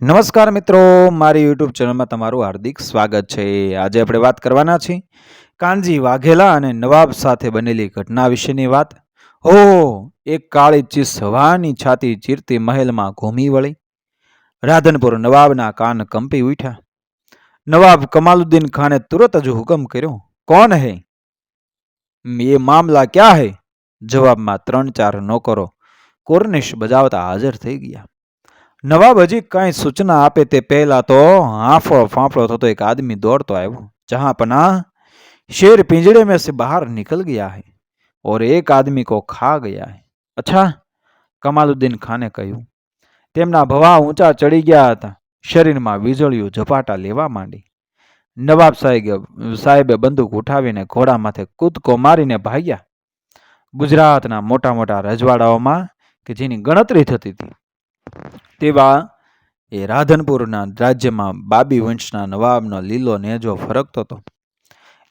નમસ્કાર મિત્રો, મારી યુટ્યુબ ચેનલમાં તમારું હાર્દિક સ્વાગત છે. આજે આપણે વાત કરવાના છીએ કાનજી વાઘેલા અને નવાબ સાથે બનેલી ઘટના વિશેની વાત. હો એક કાળી ચીસ હવાની છાતી ચીરતી મહેલમાં ઘૂમી વળી. રાધનપુર નવાબના કાન કંપી ઉઠ્યા. નવાબ કમાલુદ્દીન ખાને તુરત જ હુકમ કર્યો, કોણ હે? એ મામલા ક્યાં હે? જવાબમાં ત્રણ ચાર નોકરો કોર્નિશ બજાવતા હાજર થઈ ગયા. નવાબ હજી કાંઈ સૂચના આપે તે પહેલા તો હાંફળો ફાંફળો થતો એક આદમી દોડતો આવ્યો જહાં પના शेर पिंजड़े में से बाहर निकल गया है और एक आदमी को खा गया है અચ્છા કમાલુદ્દીન ખાને કહ્યું તેમના ભવા ઊંચા ચડી ગયા હતા શરીરમાં વીજળીઓ ઝપાટા લેવા માંડી નવાબ સાહેબ સાહેબે બંદૂક ઉઠાવીને ઘોડા માથે કૂદકો મારીને ભાગ્યા ગુજરાતના મોટા મોટા રજવાડાઓમાં કે જેની ગણતરી થતી હતી તેવા એ રાધનપુરના રાજ્યમાં બાબી વંશના નવાબનો લીલો નેજો ફરકતો હતો.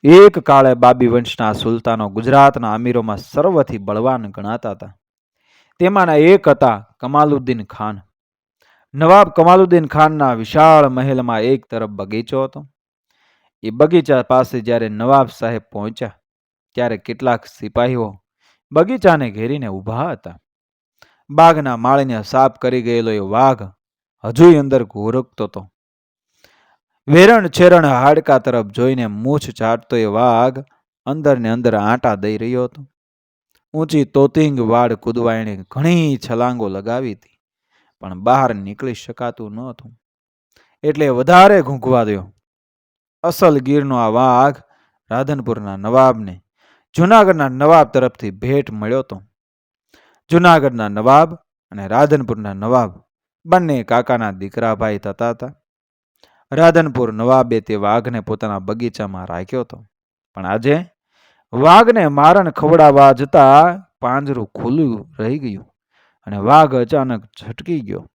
એક કાળે બાબી વંશના સુલતાનો ગુજરાતના અમીરોમાં સર્વથી બળવાન ગણાતા હતા. તેમાંના એક હતા કમાલુદ્દીન ખાન. નવાબ કમાલુદ્દીન ખાનના વિશાળ મહેલમાં એક તરફ બગીચો હતો. એ બગીચા પાસે જ્યારે નવાબ સાહેબ પહોંચ્યા, ત્યારે કેટલાક સિપાહીઓ બગીચાને ઘેરીને ઊભા હતા. બાગના માળીને સાફ કરી ગયેલો એ વાઘ હજુય અંદર ઘોરકતો હતો. વેરણ છેરણ હાડકા તરફ જોઈને મૂછ ચાટતો એ વાઘ અંદર ને અંદર આંટા દઈ રહ્યો હતો. ઊંચી તોતિંગ વાડ કૂદવા એણે ઘણી છલાંગો લગાવી હતી, પણ બહાર નીકળી શકાતું ન હતું એટલે વધારે ઘૂંઘવા દ્યો. અસલ ગીરનો આ વાઘ રાધનપુરના નવાબને, જુનાગઢના નવાબ તરફથી ભેટ મળ્યો હતો. જુનાગઢના નવાબ અને રાધનપુરના નવાબ. બંને કાકાના દીકરા ભાઈ થતા હતા. રાધનપુર નવાબે તે વાઘને પોતાના બગીચામાં રાખ્યો હતો. પણ આજે વાઘને મારણ ખવડાવવા જતા પાંજરું ખુલ્લું રહી ગયું અને વાઘ અચાનક ઝટકી ગયો.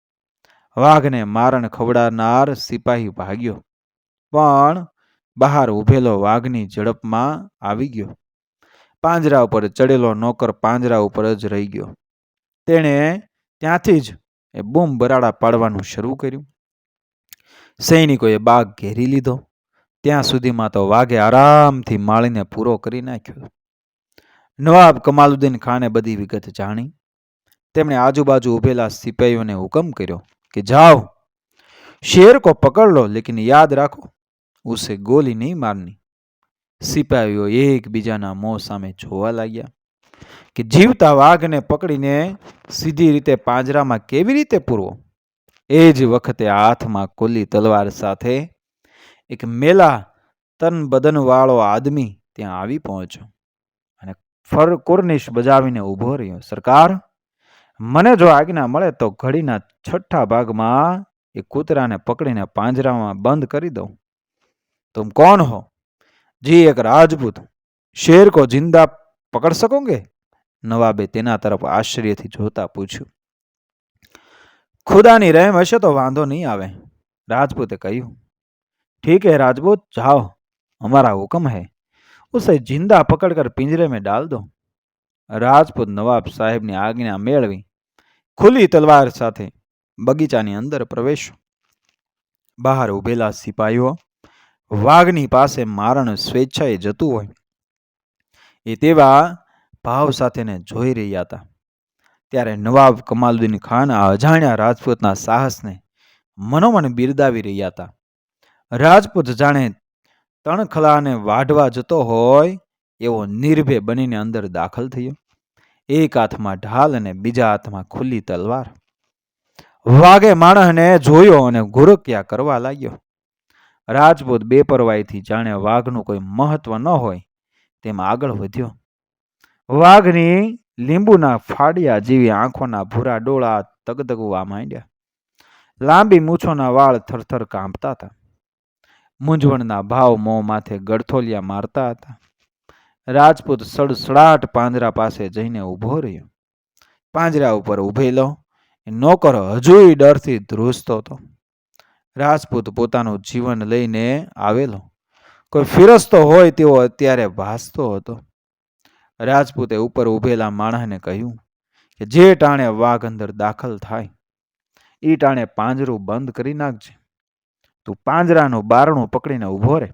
વાઘને મારણ ખવડાવનાર સિપાહી ભાગ્યો. પણ બહાર ઊભેલો વાઘની ઝડપમાં આવી ગયો. પાંજરા ઉપર ચડેલો નોકર પાંજરા ઉપર જ રહી ગયો. તેણે ત્યાંથી જ એ બૂમ બરાડા પાડવાનું શરૂ કર્યું. સૈનિકોએ બાગ ઘેરી લીધો. ત્યાં સુધીમાં તો વાઘે આરામથી માળીને પૂરો કરી નાખ્યો. નવાબ કમાલુદ્દીન ખાને બધી વિગત જાણી. તેમણે આજુબાજુ ઊભેલા સિપાહીઓને હુકમ કર્યો કે, જાઓ, શેર કો પકડ લો, લેકિન યાદ રાખો, ઉસે ગોલી નહીં મારની. સિપાહીઓ એકબીજાના મોં સામે જોવા લાગ્યા કે જીવતા વાઘને પકડીને સીધી રીતે પાંજરામાં કેવી રીતે પૂરવો? એ જ વખતે હાથમાં કોલી તલવાર સાથે એક મેલા તન બદનવાળો આદમી ત્યાં આવી પહોંચ્યો અને ફર કોર્નિશ બજાવીને ઊભો રહ્યો. સરકાર, મને જો આજ્ઞા મળે તો ઘડીના છઠ્ઠા ભાગમાં એ કૂતરાને પકડીને પાંજરામાં બંધ કરી દઉં. તમ કોણ હો? जी एक राजपूत शेर को जिंदा पकड़ सकोगे નવાબે તેના તરફ આશ્ચર્યથી જોતા પૂછ્યું ખુદાની રહેમ હશે તો વાંધો નહીં આવે રાજપૂતે કહ્યું ठीक है राजपूत जाओ हमारा हुक्म है उसे जिंदा पकड़कर पिंजरे में डाल दो રાજપૂત નવાબ સાહેબની આજ્ઞા મેળવી ખુલ્લી તલવાર સાથે બગીચાની અંદર પ્રવેશ્યો બહાર ઊભેલા સિપાહીઓ વાઘની પાસે મારણ સ્વેચ્છાએ જતું હોય. એ તેવા ભાવ સાથેને જોઈ રહ્યા હતા. ત્યારે નવાબ કમાલુદ્દીન ખાન આ અજાણ્યા રાજપૂતના સાહસને મનોમન બિરદાવી રહ્યા હતા. રાજપૂત જાણે તણખલાને વાઢવા જતો હોય એવો નિર્ભય બનીને અંદર દાખલ થયો. એક હાથમાં ઢાલ અને બીજા હાથમાં ખુલ્લી તલવાર. વાઘે માણસને જોયો અને ગુરક્યા કરવા લાગ્યો. રાજપૂત બેપરવાઈથી જાણે વાઘનું કોઈ મહત્વ ન હોય, તેમ આગળ વધ્યો. વાઘની લીંબુના ફાડિયા જેવી આંખોના ભૂરા ડોળા તગતગવા માંડ્યા. લાંબી મૂછોના વાળ થરથર કાંપતા હતા. મૂંઝવણના ભાવ મોં માથે ગળથોલિયા મારતા હતા. રાજપૂત સડસડાટ પાંજરા પાસે જઈને ઊભો રહ્યો. પાંજરા ઉપર ઊભેલો નોકર હજુય ડરથી ધ્રુજતો હતો. રાજપૂત પોતાનું જીવન લઈને આવેલો. કોઈ ફિરસ્તો હોય તેવો અત્યારે ભાસતો હતો. રાજપૂતે ઉપર ઊભેલા માણસને કહ્યું કે જે ટાણે વાઘ અંદર દાખલ થાય એ ટાણે પાંજરું બંધ કરી નાખજે. તું પાંજરાનું બારણું પકડીને ઊભો રહે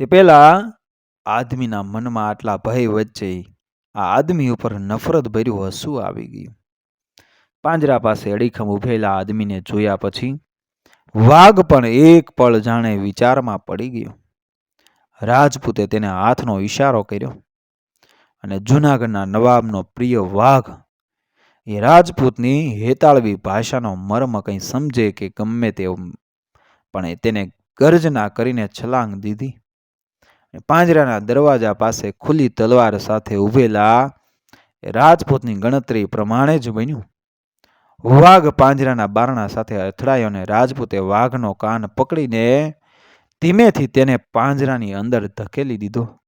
તે પહેલાં આદમીના મનમાં આટલા ભય વચ્ચે આ આદમી ઉપર નફરત ભર્યું હસવું આવી ગયું. પાંજરા પાસે અડીખમ ઊભેલા આદમીને જોયા પછી વાઘ પણ એક પળ જાણે વિચારમાં પડી ગયો. રાજપૂતે તેને હાથનો ઈશારો કર્યો અને જૂનાગઢના નવાબનો પ્રિય વાઘ એ રાજપૂતની હેતાળવી ભાષાનો મર્મ કંઈ સમજે કે ગમે તે પણ તેને ગર્જના કરીને છલાંગ દીધી પાંજરાના દરવાજા પાસે ખુલ્લી તલવાર સાથે ઊભેલા રાજપૂતની ગણતરી પ્રમાણે જ બન્યું. વાઘ પાંજરાના બારણા સાથે અથડાયો અને રાજપૂતે વાઘનો કાન પકડીને ધીમેથી તેને પાંજરાની અંદર ધકેલી દીધો.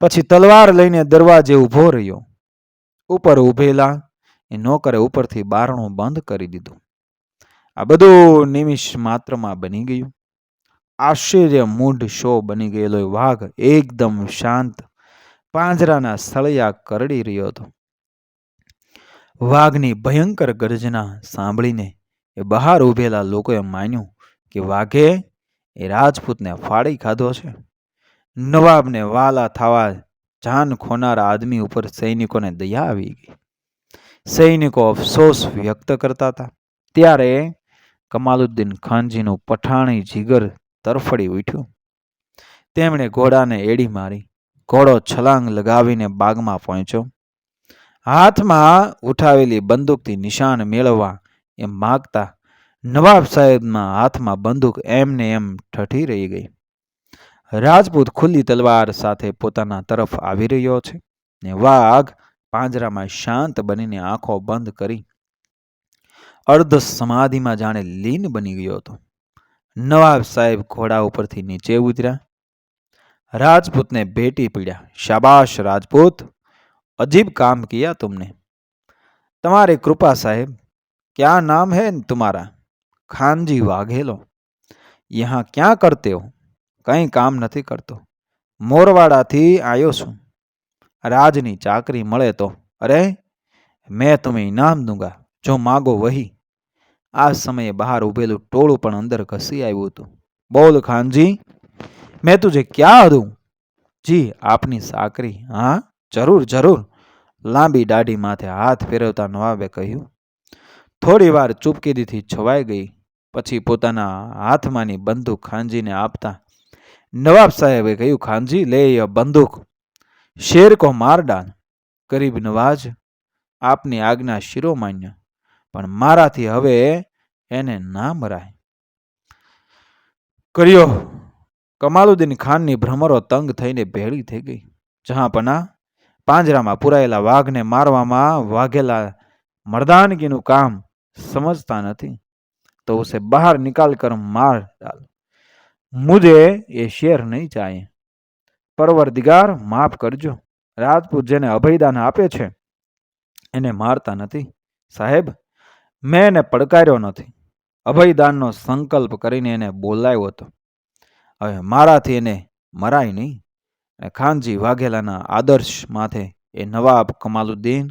પછી તલવાર લઈને દરવાજે ઊભો રહ્યો. ઉપર ઊભેલા એ નોકરે ઉપરથી બારણું બંધ કરી દીધું. આ બધું નિમિષ માત્રમાં બની ગયું. આશ્ચર્ય મૂઢ શો બની ગયેલો વાઘ એકદમ શાંત પાંજરાના સળિયા કરડી રહ્યો હતો. વાઘની ભયંકર ગર્જના સાંભળીને એ બહાર ઊભેલા લોકોએ માન્યું કે વાઘે એ રાજપૂતને ફાડી ખાધો છે. નવાબને વાલા થવા જાન ખોનારા આદમી ઉપર સૈનિકોને દયા આવી ગઈ. સૈનિકો અફસોસ વ્યક્ત કરતા હતા. ત્યારે કમાલુદ્દીન ખાનજીનું પઠાણી જીગર તરફડી ઉઠ્યું. તેમણે ઘોડાને એડી મારી, ઘોડો છલાંગ લગાવીને બાગમાં પહોંચ્યો. હાથમાં ઉઠાવેલી બંદૂકથી નિશાન મેળવવા એમ માગતા નવાબ સાહેબના હાથમાં બંદૂક એમને એમ ઠઠી રહી ગઈ. રાજપૂત ખુલ્લી તલવાર સાથે પોતાના તરફ આવી રહ્યો છે ને વાઘ પાંજરામાં શાંત બનીને આંખો બંધ કરી અર્ધ સમાધિમાં જાણે લીન બની ગયો હતો. નવાબ સાહેબ ઘોડા ઉપરથી નીચે ઉતર્યા. રાજપૂતને ભેટી પીડ્યા. શાબાશ રાજપૂત! अजीब काम किया तुमने तुम्हारी कृपा साहेब क्या नाम है तुम्हारा खानजी वाघेलो यहाँ क्या करते हो કંઈ કામ નથી કરતો મોરવાડાથી આવ્યો છું રાજની ચાકરી મળે તો અરે મેં તમે ઇનામ દૂંગા જો માગો વહી આ સમયે બહાર ઊભેલું ટોળું પણ અંદર ઘસી આવ્યું હતું બોલ ખાનજી મેં તુજે ક્યાં દઉં જી આપની સાકરી હા જરૂર જરૂર. લાંબી દાઢી માથે હાથ ફેરવતા નવાબે કહ્યું, થોડી વાર ચૂપકીદીથી છવાઈ ગઈ, પછી પોતાના હાથમાંની બંદૂક ખાનજીને આપતા. નવાબ સાહેબે કહ્યું ખાનજી લે બંદૂક. શેર કો માર ડાલ ગરીબ નવાજ, આપની આજ્ઞા શિરોમાન્ય, પણ મારાથી હવે એને ના મરાય. કર્યો. કમાલુદ્દીન ખાનની ભ્રમરો તંગ થઈને ભેળી થઈ ગઈ. જહાંપના પાંજરામાં પુરાયેલા વાઘને મારવામાં વાઘેલા મર્દાનગીનું કામ સમજતા નથી. તો ઉસે બહાર નિકાલ કર માર ડાલ. મુજે એ શેર નહીં ચાહે પરવરદિગાર, માફ કરજો. રાજપૂત જેને અભયદાન આપે છે, એને મારતા નથી. સાહેબ, મેં એને પડકાર્યો નથી. અભયદાનનો સંકલ્પ કરીને એને બોલાવ્યો હતો. હવે મારાથી એને મરાય નહીં. ખાનજી વાઘેલાના આદર્શ માથે એ નવાબ કમાલુદ્દીન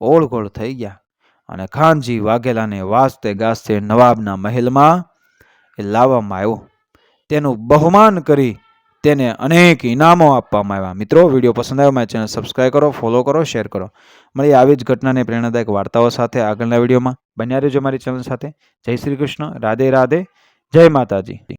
ઓળઘોળ થઈ ગયા અને ખાનજી વાઘેલાને વાસતે ગાસ્તે નવાબના મહેલમાં એ લાવવામાં આવ્યો. તેનું બહુમાન કરી તેને અનેક ઇનામો આપવામાં આવ્યા. મિત્રો, વીડિયો પસંદ આવ્યો, મારી ચેનલ સબસ્ક્રાઈબ કરો, ફોલો કરો, શેર કરો. મળી આવી જ ઘટનાને પ્રેરણાદાયક વાર્તાઓ સાથે આગળના વિડીયોમાં. બન્યા રહેજો મારી ચેનલ સાથે. જય શ્રી કૃષ્ણ. રાધે રાધે. જય માતાજી.